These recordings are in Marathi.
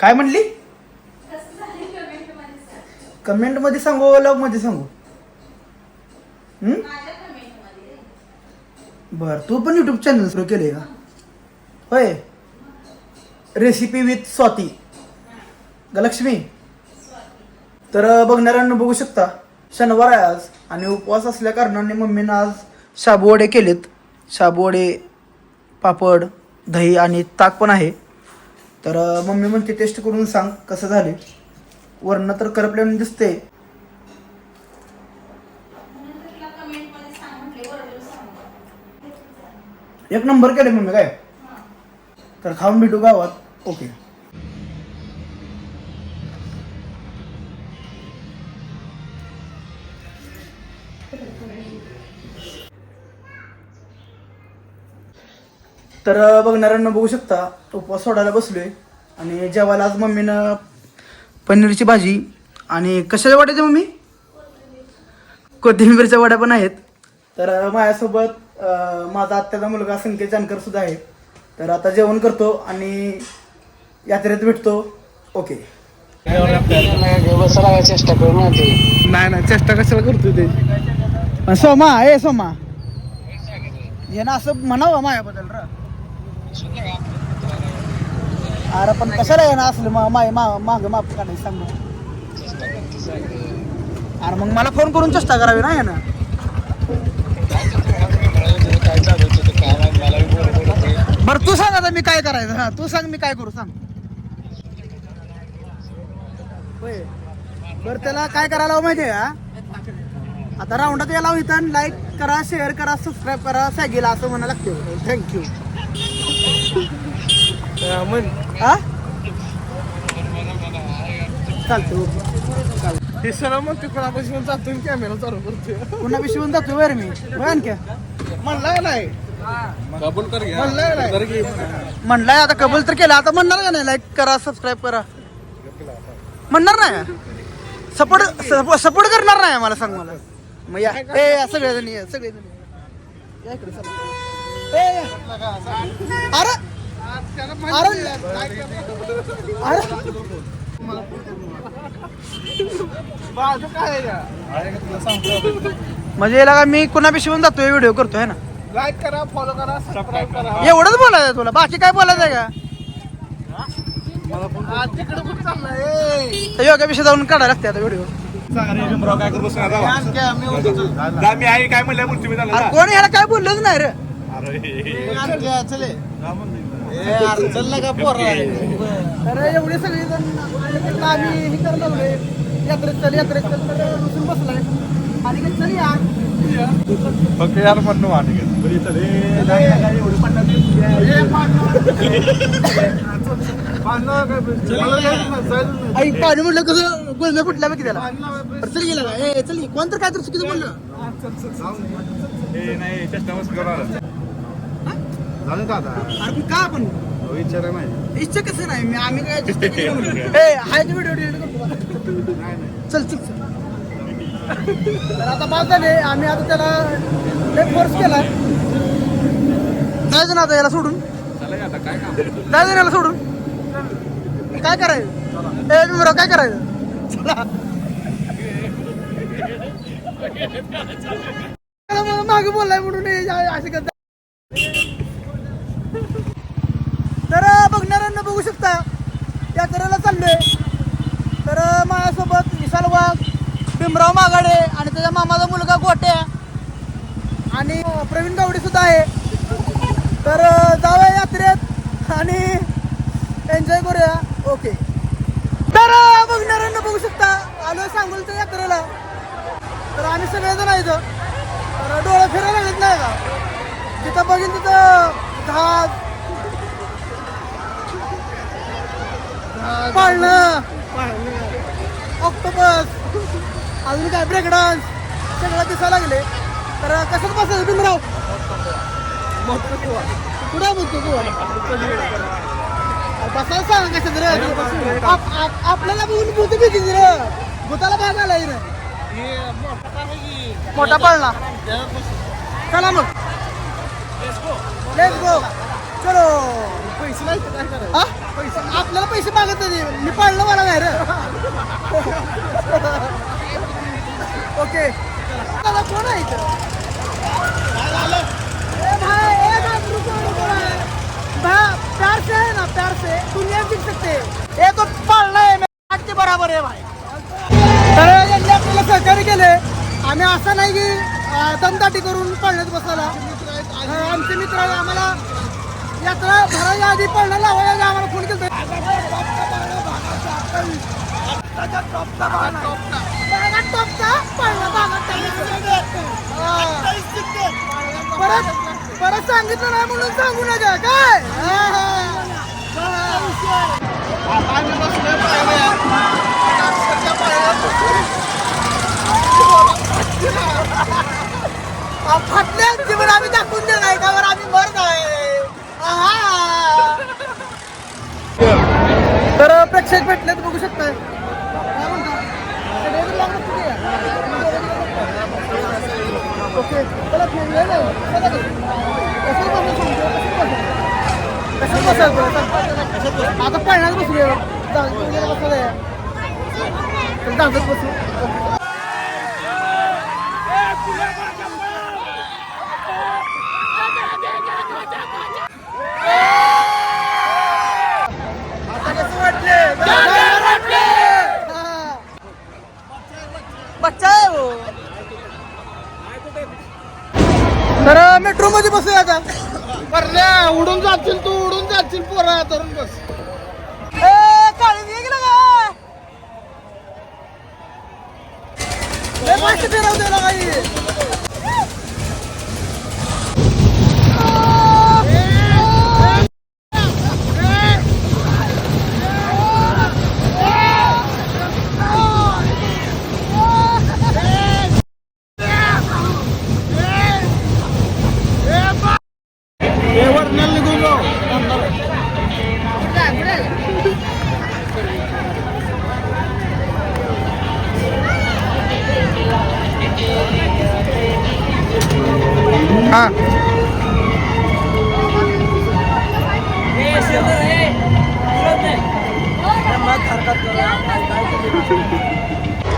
काय म्हणली? कमेंटमध्ये सांगू लवमध्ये सांगू? बर तू पण युट्यूब चॅनल सुरू केले का? होय. Recipe with Swati. ग लक्ष्मी? तर बघणाऱ्यांना बघू शकता शनिवार आहे आज आणि उपवास असल्या कारणाने मम्मीनं आज शाबूवडे केलेत. शाबूवडे पापड दही आणि ताक पण आहे. तर मम्मी म्हणते टेस्ट करून सांग कसं झाले? वरनं तर करपल्याने दिसते एक नंबर केले मम्मी काय? तर खाऊन भेटू गावात. ओके. तर बघणाऱ्यांना बघू शकता. उपवास सोडायला बसलोय. आणि जेवायला आज मम्मीनं पनीरची भाजी आणि कशाच्या वाट्याच्या मम्मी? कोथिंबीरच्या वड्या पण आहेत. तर माझ्यासोबत माझा आत्याचा मुलगा संकेत जानकर सुद्धा आहे. तर आता जेवण करतो आणि यात्रेत भेटतो. ओके. बसायला चेष्टा करू ना नाही नाही चेष्टा कशाला करतो ते? सोमा ए सोमा. हे ना असं म्हणावं माझ्याबद्दल र. अरे पण कशाला आहे ना असलं? मा माय मा माग माप काढायचं सांग बरं. अरे मग मला फोन करून चेष्टा करावी ना ना काय चालू ते काय माहीत, मला बी बरोबर होते बरं तू सांग आता मी काय करायचं. हा तू सांग मी काय करू सांग. होय. बरं त्याला काय करायला हवं माहिती आहे का? आता राऊंडात यायला हवं इथं लाईक करा शेअर करा सबस्क्राईब करा सॅगीला असं म्हणायला लागते थँक्यू हा? चालतं हे सर्व मग ते जातो कॅमेरा चालू जातो वर मी. म्हणलाय नाही. कबूल कर म्हणलाय नाही. म्हणलाय आता कबूल तर केलं. आता म्हणणार का नाही? लाईक करा सबस्क्राईब करा. म्हणणार नाही? सपोर्ट सपोर्ट करणार नाही मला सांग मला. मग या. ए या सगळेजण या सगळेजण या. या इकडे चला. ए, या. अरे! अरे अरे बाजू काय आहे म्हणजे याला का मी कुणा पिशवून जातोय व्हिडिओ करतोय ना? लाईक करा फॉलो करा सबस्क्राईब करा. एवढंच बोलायचं तुला बाकी काय बोलायचं आहे का तिकडे कुठे चाललाय? तर योगा विषय जाऊन काढायला लागते आता व्हिडिओ. मी आहे काय म्हणलं अरे कोण याला? काय बोललंच नाही रे. अरे एवढे सगळे जण आम्ही हे करत लागलोय यात्रेत चल यात्रेत चल तर बसून बसलाय. आणि काय चल यार फक्त यार म्हणणं आई पाणी म्हटलं कसं गुळम्या फुटल्या बघ त्याला अरे चल गेला. का ए चल कोण तर काय तर चुकीचं बोललं. नाही चेष्टा मस्त करू झालं का आता? अरे पण का आपण? विचार नाही. इच्छा कसं नाही? मी आम्ही काय चेष्टा केली म्हणून. ए हाय व्हिडिओ डिलीट करतो. चल चल चल. तर आता बाद झाले. आम्ही आता त्याला लय फोर्स केलाय. जायचं ना आता याला सोडून. जायचं ना याला सोडून. काय करायचं? ए बिमराव काय करायचं? चला. मागे बोललाय म्हणून हे असे करता तर बघणाऱ्यांना बघू शकता. यात्रेला चाललोय. तर माझ्यासोबत विशाल वाघ भीमराव मागाडे आणि त्याच्या मामाचा मुलगा गोट्या आणि प्रवीण गावडे सुद्धा आहे. तर जाऊया यात्रेत आणि एन्जॉय करूया. ओके तर बघणाऱ्यांना बघू शकता. आलो सांगोलच्या यात्रेला. तर आम्ही सगळेजण आहे तर डोळे फिरायला लागत नाही का? जिथं बघीन तिथं जहाज पाळणं. ऑक्टोपस. अजून काय? ब्रेक डान्स सगळं दिसायला लागले. तर कसं बसायचं भीमराव? कुठं बोलतो तू? बसायला सांग कसं आपल्याला बघून भूत भीती रे. भूताला भाग आलाय रे. मोठा पाळणा. चला मग. लेट्स गो चलो. पैसे नाही तर काय करायचं हा पैसे. आपल्याला पैसे मागत नाही. मी पाळलं मला नाही रे ओके. दादा कोण आहे इथं? ए भाई, ए भाई, रुको, रुको भाई. भा- प्यार से है ना प्यार से दुनिया जीत सकते हैं. ये तो पाळणं आहे आज के बराबर आहे भाई. तर यांनी आपल्याला सहकार्य केले आम्ही असं नाही की अं, दमदाटी करून पळण्यात बसायला अं, आमचे मित्र आहे, आम्हाला यात्रा भरायच्या आधी पळणं लावायच्या आम्हाला फोन परत परत सांगितलं नाही म्हणून सांगू नका काय? फाटल्या जीवन आम्ही दाखवून देणार का? आम्ही मरत आहे. तर प्रेक्षक भेटले तर बघू शकताय. काय म्हणता? ओके चला कसं कसं आता पळण्यात बसले बसले बसू आता कसं वाटले बच्चा आहे वो तर मेट्रो मध्ये बसूया आता. बरल्या उडून जातील तू उडून जातील पोरा धरून बस. ए काळी फिरवते ना काही हा.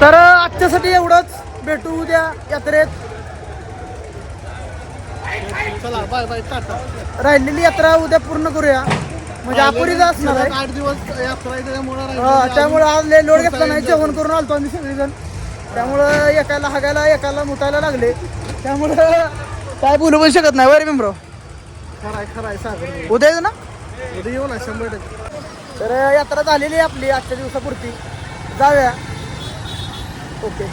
तर आजच्यासाठी एवढंच. भेटू उद्या यात्रेत. राहिलेली यात्रा उद्या पूर्ण करूया. म्हणजे अपुरीच असणार आहे. आठ दिवस यात्रा आहे हा, त्यामुळं आज लय लोड घेतला नाही. जेवण करून आलतो आम्ही सगळेजण. त्यामुळं एकाला हागायला एकाला मुतायला लागले. त्यामुळं काय बोलू पण शकत नाही बरं. मिम्रो खराय खराय सागर उद्या येऊ ना? उद्या येऊ ना शंभर टक्के. तर यात्रा झालेली आहे आपली आजच्या दिवसापुरती. जाऊया. ओके.